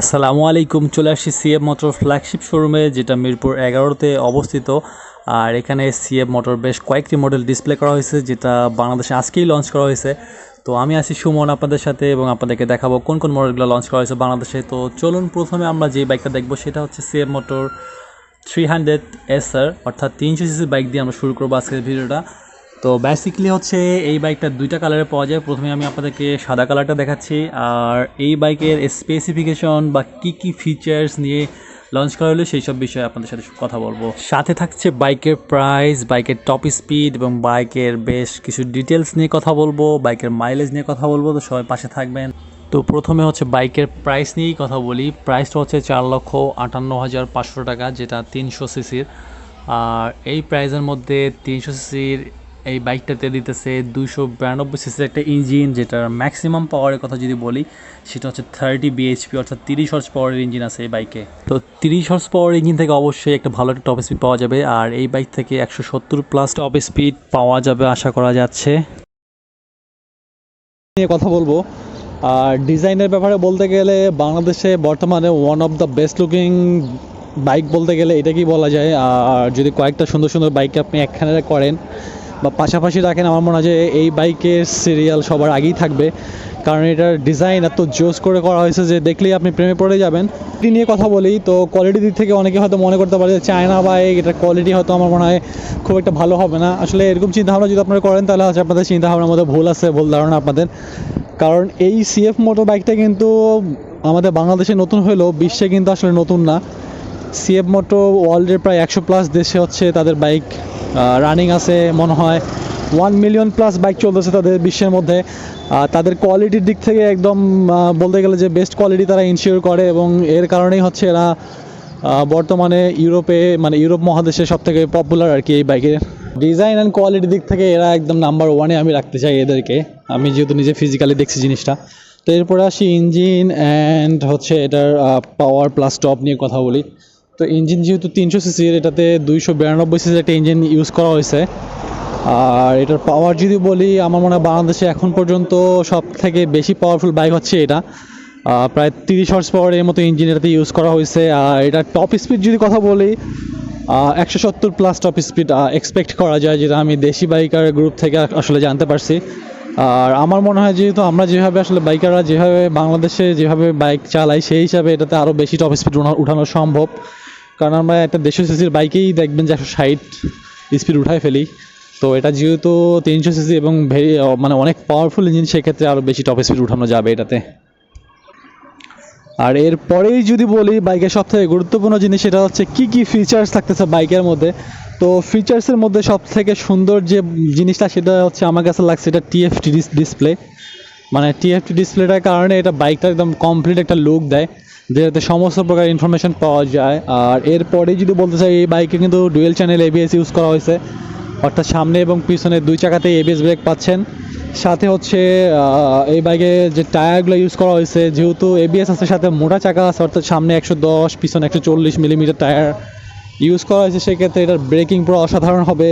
আসসালামু আলাইকুম, চলে আসছি সিএফ মোটর ফ্ল্যাগশিপ শোরুমে যেটা মিরপুর এগারোতে অবস্থিত। আর এখানে সিএফ মোটর বেশ কয়েকটি মডেল ডিসপ্লে করা হয়েছে, যেটা বাংলাদেশে আজকেই লঞ্চ করা হয়েছে। তো আমি আছি সুমন আপনাদের সাথে এবং আপনাদেরকে দেখাবো কোন কোন মডেলগুলো লঞ্চ করা হয়েছে বাংলাদেশে। তো চলুন প্রথমে আমরা যে বাইকটা দেখব, সেটা হচ্ছে C F motor three hundred S R অর্থাৎ তিনশো সিসি বাইক দিয়ে আমরা শুরু করব আজকের ভিডিওটা। তো বেসিক্যালি হচ্ছে এই বাইকটা দুইটা কালারে পাওয়া যায়। প্রথমে আমি আপনাদেরকে সাদা কালারটা দেখাচ্ছি, আর এই বাইকের স্পেসিফিকেশন বা কী কী ফিচার্স নিয়ে লঞ্চ করা হলো সেই সব বিষয়ে আপনাদের সাথে কথা বলব। সাথে থাকছে বাইকের প্রাইস বাইকের টপ স্পিড এবং বাইকের বেশ কিছু ডিটেলস নিয়ে কথা বলব বাইকের মাইলেজ নিয়ে কথা বলব, তো সবাই পাশে থাকবেন। তো প্রথমে হচ্ছে বাইকের প্রাইস নিয়েই কথা বলি। প্রাইসটা হচ্ছে চার লক্ষ আটান্ন হাজার পাঁচশো টাকা, যেটা তিনশো সিসির আর এই প্রাইসের মধ্যে তিনশো সিসির এই বাইকটাতে দিতেছে দুশো বিরানব্বই সিসির একটা ইঞ্জিন, যেটার ম্যাক্সিমাম পাওয়ারের কথা যদি বলি, সেটা হচ্ছে থার্টি বিএইচপি অর্থাৎ তিরিশ হর্স পাওয়ারের ইঞ্জিন আছে এই বাইকে। তো তিরিশ হর্স পাওয়ার ইঞ্জিন থেকে অবশ্যই একটা ভালো একটা টপ স্পিড পাওয়া যাবে, আর এই বাইক থেকে একশো সত্তর প্লাস টপ স্পিড পাওয়া যাবে আশা করা যাচ্ছে। নিয়ে কথা বলব। আর ডিজাইনের ব্যাপারে বলতে গেলে বাংলাদেশে বর্তমানে one of the best looking bike বলতে গেলে এটা কি বলা যায়। আর যদি কয়েকটা সুন্দর সুন্দর বাইক আপনি একখানে করেন বা পাশাপাশি রাখেন আমার মনে হয় যে এই বাইকের সিরিয়াল সবার আগেই থাকবে। কারণ এটার ডিজাইন এত জোস করে করা হয়েছে যে দেখলেই আপনি প্রেমে পড়ে যাবেন। এটি নিয়ে কথা বলি, তো কোয়ালিটির দিক থেকে অনেকে হয়তো মনে করতে পারে যে চায়না বাইক এটার কোয়ালিটি হয়তো আমার মনে হয় খুব একটা ভালো হবে না। আসলে এরকম চিন্তাভাবনা যদি আপনারা করেন, তাহলে হচ্ছে আপনাদের চিন্তাভাবনার মধ্যে ভুল আছে, ভুল ধারণা আপনাদের। কারণ এই সিএফ মোটর বাইকটা কিন্তু আমাদের বাংলাদেশে নতুন হলেও বিশ্বে কিন্তু আসলে নতুন না। সিএফ মোটো ওয়ার্ল্ডের প্রায় একশো প্লাস দেশে হচ্ছে তাদের বাইক রানিং আছে, মনে হয় ওয়ান মিলিয়ন প্লাস বাইক চলতেছে তাদের বিশ্বের মধ্যে। তাদের কোয়ালিটির দিক থেকে একদম বলতে গেলে যে বেস্ট কোয়ালিটি তারা ইনশিওর করে এবং এর কারণেই হচ্ছে এরা বর্তমানে ইউরোপে মানে ইউরোপ মহাদেশে সব থেকে পপুলার আর কি এই বাইকের ডিজাইন অ্যান্ড কোয়ালিটির দিক থেকে এরা একদম নাম্বার ওয়ানে আমি রাখতে চাই এদেরকে। আমি যেহেতু নিজে ফিজিক্যালি দেখছি জিনিসটা। তো এরপরে আসি ইঞ্জিন অ্যান্ড হচ্ছে এটার পাওয়ার প্লাস টপ নিয়ে কথা বলি। তো ইঞ্জিন যেহেতু তিনশো সিসির এটাতে দুইশো বিরানব্বই সিসির একটা ইঞ্জিন ইউজ করা হয়েছে। আর এটার পাওয়ার যদি বলি, আমার মনে হয় বাংলাদেশে এখন পর্যন্ত সব থেকে বেশি পাওয়ারফুল বাইক হচ্ছে এটা। প্রায় তিরিশ হর্স পাওয়ারের মতো ইঞ্জিন এটাতে ইউজ করা হয়েছে। আর এটা টপ স্পিড যদি কথা বলি একশো সত্তর প্লাস টপ স্পিড এক্সপেক্ট করা যায়, যেটা আমি দেশি বাইকার গ্রুপ থেকে আসলে জানতে পারছি। আর আমার মনে হয় যেহেতু আমরা যেভাবে আসলে বাইকাররা যেভাবে বাংলাদেশে যেভাবে বাইক চালাই, সেই হিসাবে এটাতে আরও বেশি টপ স্পিড উঠানো সম্ভব। কারণ আমরা একটা দেড়শো সিসির বাইকেই দেখবেন যে একশো ষাট স্পিড উঠায় ফেলি। তো এটা যেহেতু তিনশো সিসি এবং ভেরি মানে অনেক পাওয়ারফুল ইঞ্জিন সেক্ষেত্রে আরও বেশি টপ স্পিড উঠানো যাবে এটাতে। আর এরপরেই যদি বলি, বাইকের সবথেকে গুরুত্বপূর্ণ জিনিস সেটা হচ্ছে কি কি ফিচার্স থাকতেছে বাইকের মধ্যে। তো ফিচার্সের মধ্যে সব থেকে সুন্দর যে জিনিসটা সেটা হচ্ছে আমার কাছে লাগছে এটা টিএফটি ডিসপ্লে মানে টিএফটি ডিসপ্লেটার কারণে এটা বাইকটা একদম কমপ্লিট একটা লুক দেয়। যেটাতে সমস্ত প্রকার ইনফরমেশন পাওয়া যায়। আর এরপরে যদি বলতে চাই, এই বাইকে কিন্তু ডুয়েল চ্যানেল এবিএস ইউজ করা হয়েছে। অর্থাৎ সামনে এবং পিছনে দুই চাকাতেই এবিএস ব্রেক পাচ্ছেন। সাথে হচ্ছে এই বাইকে যে টায়ারগুলো ইউজ করা হয়েছে, যেহেতু এবিএস আছে, সাথে মোটা চাকা আছে, অর্থাৎ সামনে একশো দশ, পিছনে একশো চল্লিশ মিলিমিটার টায়ার ইউজ করা হয়েছে, সেক্ষেত্রে এটার ব্রেকিং পুরো অসাধারণ হবে।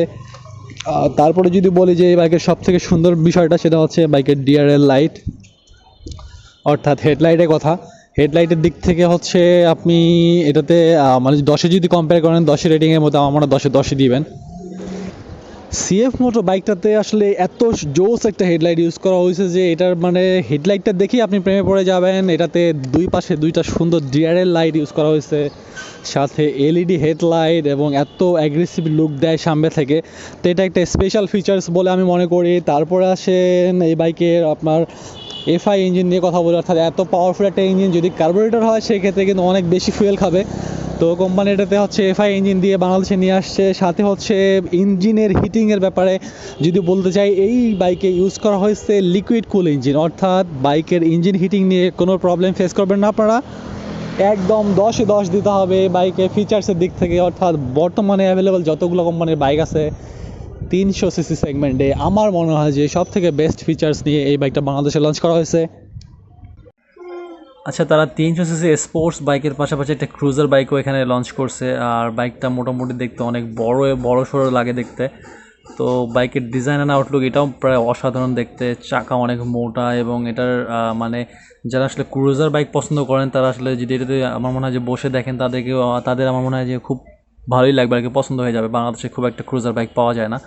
তারপরে যদি বলি যে, এই বাইকের সব থেকে সুন্দর বিষয়টা, সেটা হচ্ছে বাইকের ডিআরএল লাইট অর্থাৎ হেডলাইটের কথা। হেডলাইটের দিক থেকে হচ্ছে আপনি এটাতে মানে দশে যদি কম্পেয়ার করেন, দশে রেটিংয়ের মধ্যে আমার মনে হয় দশে দশে দিবেন। সিএফ মোটর বাইকটাতে আসলে এত জোস একটা হেডলাইট ইউজ করা হয়েছে যে এটার মানে হেডলাইটটা দেখেই আপনি প্রেমে পড়ে যাবেন। এটাতে দুই পাশে দুইটা সুন্দর ডিআরএল লাইট ইউজ করা হয়েছে, সাথে এলইডি হেডলাইট এবং এত অ্যাগ্রেসিভ লুক দেয় সামনে থেকে। তো এটা একটা স্পেশাল ফিচার্স বলে আমি মনে করি। তারপরে আসেন এই বাইকের আপনার এফআই ইঞ্জিন নিয়ে কথা বলি, অর্থাৎ এত পাওয়ারফুল একটা ইঞ্জিন যদি কার্বোরেটর হয়, সেক্ষেত্রে কিন্তু অনেক বেশি ফুয়েল খাবে। তো কোম্পানি এটাতে হচ্ছে এফআই ইঞ্জিন দিয়ে বাংলাদেশে নিয়ে আসছে, সাথে হচ্ছে ইঞ্জিনের হিটিংয়ের ব্যাপারে যদি বলতে চাই, এই বাইকে ইউজ করা হয়েছে লিকুইড কুল ইঞ্জিন অর্থাৎ বাইকের ইঞ্জিন হিটিং নিয়ে কোনো প্রবলেম ফেস করবেন না আপনারা। একদম দশে দশ দিতে হবে বাইকে ফিচার্সের দিক থেকে, অর্থাৎ বর্তমানে অ্যাভেলেবল যতগুলো কোম্পানির বাইক আছে তিনশো সিসি সেগমেন্টে আমার মনে হয় যে সব থেকে বেস্ট ফিচার্স নিয়ে এই বাইকটা বাংলাদেশে লঞ্চ করা হয়েছে। আচ্ছা তারা তিনশো সিসি স্পোর্টস বাইকের পাশাপাশি একটা ক্রুজার বাইকও এখানে লঞ্চ করছে। আর বাইকটা মোটামুটি দেখতে অনেক বড় বড় সড়ো লাগে দেখতে। তো বাইকের ডিজাইন অ্যান্ড আউটলুক এটাও প্রায় অসাধারণ দেখতে। চাকা অনেক মোটা এবং এটার মানে যারা আসলে ক্রুজার বাইক পছন্দ করেন, তারা আসলে যদি এটাতে আমার মনে হয় যে বসে দেখেন তাদেরকে তাদের আমার মনে হয় যে খুব ভালোই লাগবে আর কি, পছন্দ হয়ে যাবে। বাংলাদেশে খুব একটা ক্রুজার বাইক পাওয়া যায় না।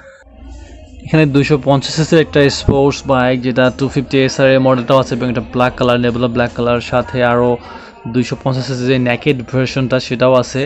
এখানে দুইশো পঞ্চাশ একটা স্পোর্টস বাইক যেটা টু ফিফটি এস আর এর মডেলটাও আছে এবং এটা black colour nebula black colour সাথে আরও দুইশো পঞ্চাশ যে ন্যাকেড ভার্সনটা সেটাও আছে।